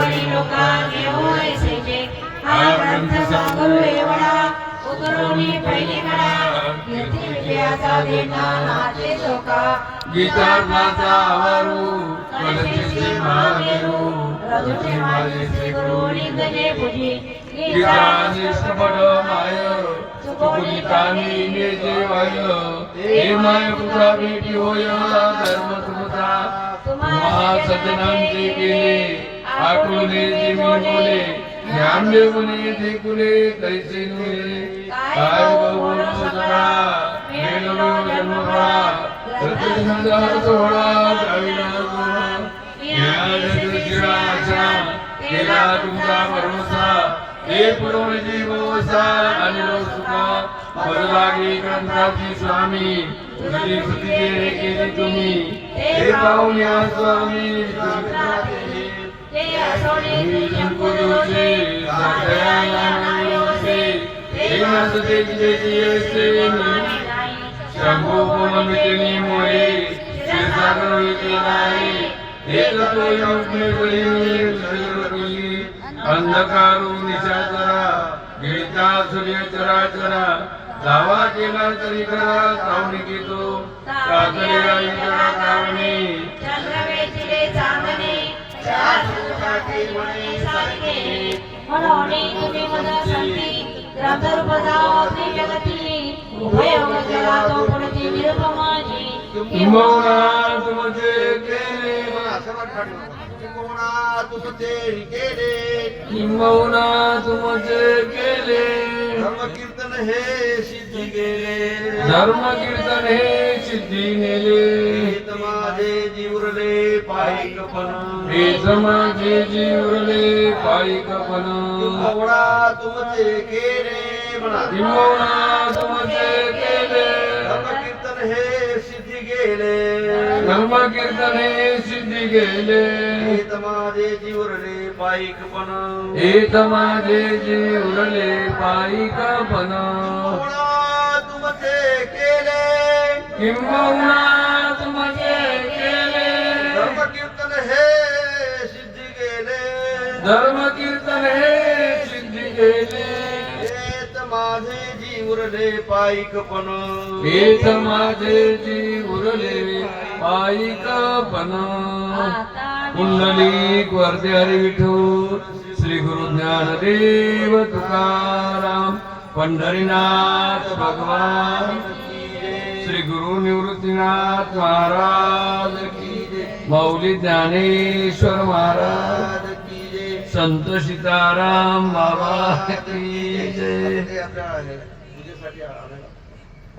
केवळी लोका घेऊ ऐसेचे हा ग्रंथ सांगू एवढा उतरवणी पहिली कडा कीर्ती विजयाचा देणा नाते शोका. गीता माता आवारू कलशीचे महामेरू रजुचे माझे श्री गुरु निगजे पूजी गीता निष्ठपट माय चुकुनी कामी नेजे वाय. हे माय पुत्रा भेटी होय धर्म तुमचा. तुम्हा सज्जनांचे केले. आकुले जे मी बोले ज्ञान देवने ते कुले नुले काय बोलो सदा मेलो जन्मरा प्रतिसंधार सोहळा द्राविडा सोहळा। ज्ञान जगदीशिरा आशा केला तुमचा भरोसा। हे पुरवण जीवोसा आणि सुखा। बदलागी ग्रंथाची स्वामी तुझी स्तुती केली तुम्ही। हे पाहुण्या स्वामी ते असोने तुम्ही जंकुदोषे नायोसे नसते शंभो मोरे नाही योग्य अंधकारू निशाचरा गिळता सूर्य चराचरा दावा केला तरी करा सावनी घेतो कातरी किंबहुना तुमचे केले किंबहुना तुमचे केले कीर्तन हे सिद्धी गेले. धर्म कीर्तन हे सिद्धी नेले हेत माझे जीवरले पायिकपण हे समाजे जीवले पायिकपण आवडा तुमचे केले म्हणा. किंबहुना तुमचे केले. धर्म कीर्तन हे सिद्धी गेले. धर्म कीर्तन हे सिद्धी गेले हेत माझे जीवरले पायिकपण हेत माझे जीवले पायिकपण आवडा तुमचे केले. किंबहुना तुमचे केले. धर्म कीर्तन हे सिद्धी गेले धर्म कीर्तन हे सिद्धी गेले हेत माझे जीवरले पायिकपण हेत माझे जीव उरले पायिकपण पुंडलिक वर्धे हरी विठू श्री गुरु ज्ञानदेव तुकाराम पंढरीनाथ भगवान. श्री गुरु निवृत्तीनाथ महाराज की मौली ज्ञानेश्वर महाराज संत सीताराम बाबा की जय.